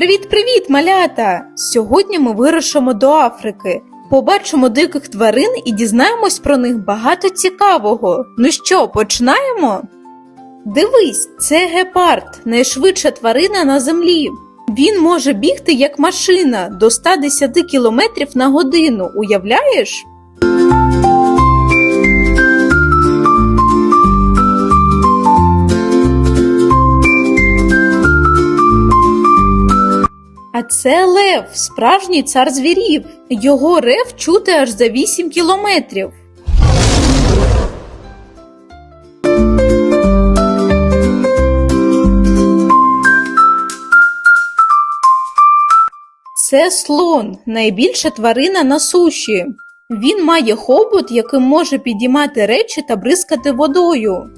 Привіт-привіт, малята! Сьогодні ми вирушимо до Африки. Побачимо диких тварин і дізнаємось про них багато цікавого. Ну що, починаємо? Дивись, це гепард, найшвидша тварина на землі. Він може бігти як машина до 110 км на годину. Уявляєш? А це лев, справжній цар звірів. Його рев чути аж за 8 кілометрів. Це слон, найбільша тварина на суші. Він має хобот, яким може підіймати речі та бризкати водою.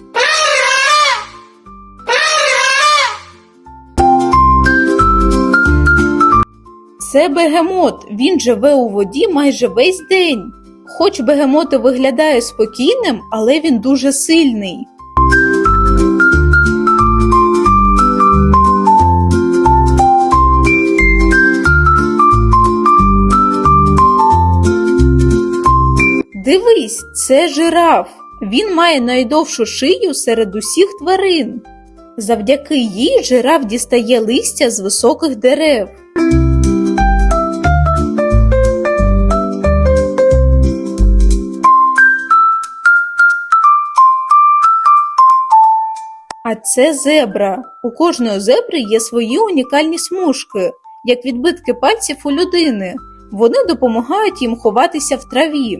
Це бегемот. Він живе у воді майже весь день. Хоч бегемот і виглядає спокійним, але він дуже сильний. Дивись, це жираф. Він має найдовшу шию серед усіх тварин. Завдяки їй жираф дістає листя з високих дерев. Це зебра. У кожної зебри є свої унікальні смужки, як відбитки пальців у людини. Вони допомагають їм ховатися в траві.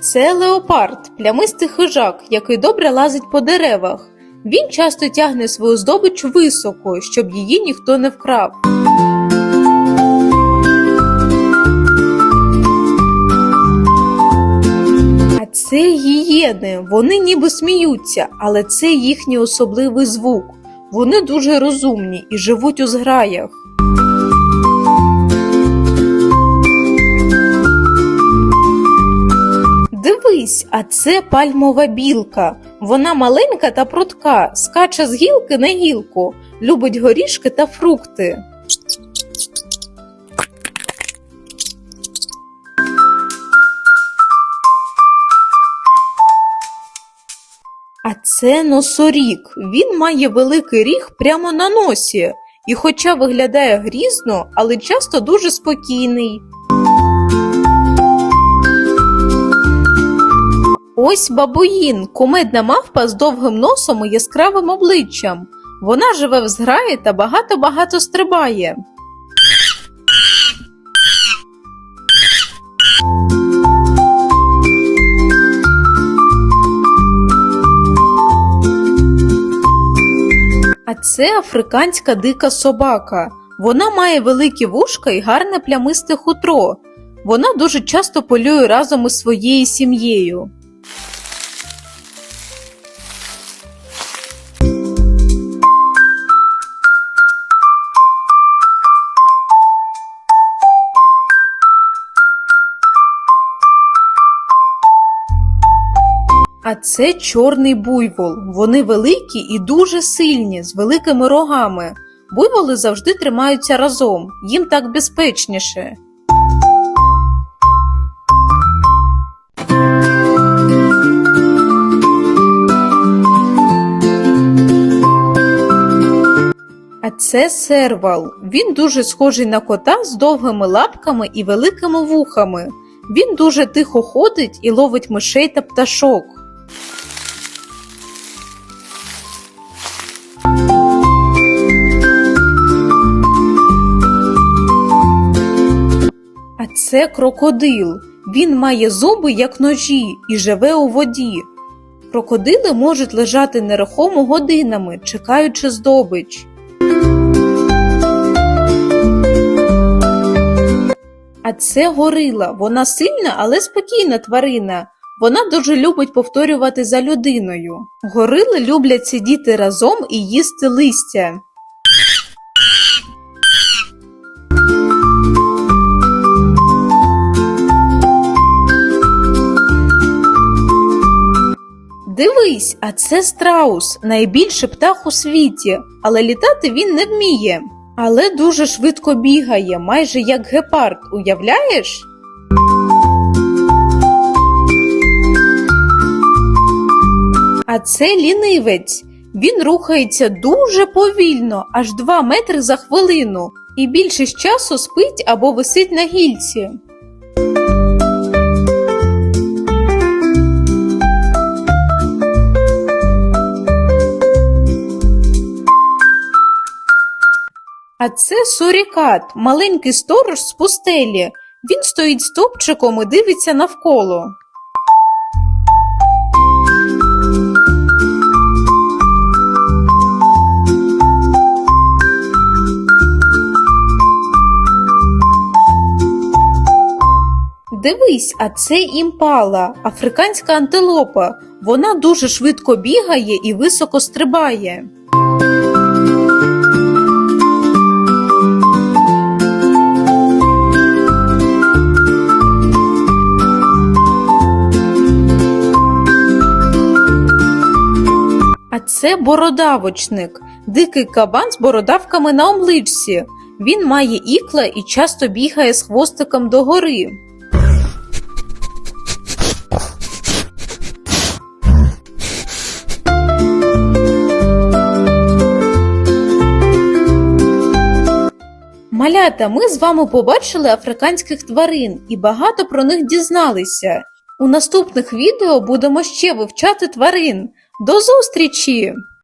Це леопард, плямистий хижак, який добре лазить по деревах. Він часто тягне свою здобич високо, щоб її ніхто не вкрав. Це гієни. Вони ніби сміються, але це їхній особливий звук. Вони дуже розумні і живуть у зграях. Дивись, а це пальмова білка. Вона маленька та прудка, скаче з гілки на гілку, любить горішки та фрукти. А це носорік. Він має великий ріг прямо на носі, і хоча виглядає грізно, але часто дуже спокійний. Ось бабуїн, кумедна мавпа з довгим носом і яскравим обличчям. Вона живе в зграї та багато-багато стрибає. Це африканська дика собака. Вона має великі вушка і гарне плямисте хутро. Вона дуже часто полює разом із своєю сім'єю. А це чорний буйвол. Вони великі і дуже сильні, з великими рогами. Буйволи завжди тримаються разом, їм так безпечніше. А це сервал. Він дуже схожий на кота з довгими лапками і великими вухами. Він дуже тихо ходить і ловить мишей та пташок. А це крокодил. Він має зуби як ножі і живе у воді. Крокодили можуть лежати нерухомо годинами, чекаючи здобич. А це горила. Вона сильна, але спокійна тварина. Вона дуже любить повторювати за людиною. Горили люблять сидіти разом і їсти листя. Дивись, а це страус, найбільший птах у світі, але літати він не вміє. Але дуже швидко бігає, майже як гепард, уявляєш? А це лінивець. Він рухається дуже повільно, аж 2 метри за хвилину, і більшість часу спить або висить на гільці. А це сурікат, маленький сторож з пустелі. Він стоїть стовпчиком і дивиться навколо. Дивись, а це імпала, африканська антилопа. Вона дуже швидко бігає і високо стрибає. А це бородавочник, дикий кабан з бородавками на омличці. Він має ікла і часто бігає з хвостиком догори. Малята, ми з вами побачили африканських тварин і багато про них дізналися. У наступних відео будемо ще вивчати тварин. До зустрічі!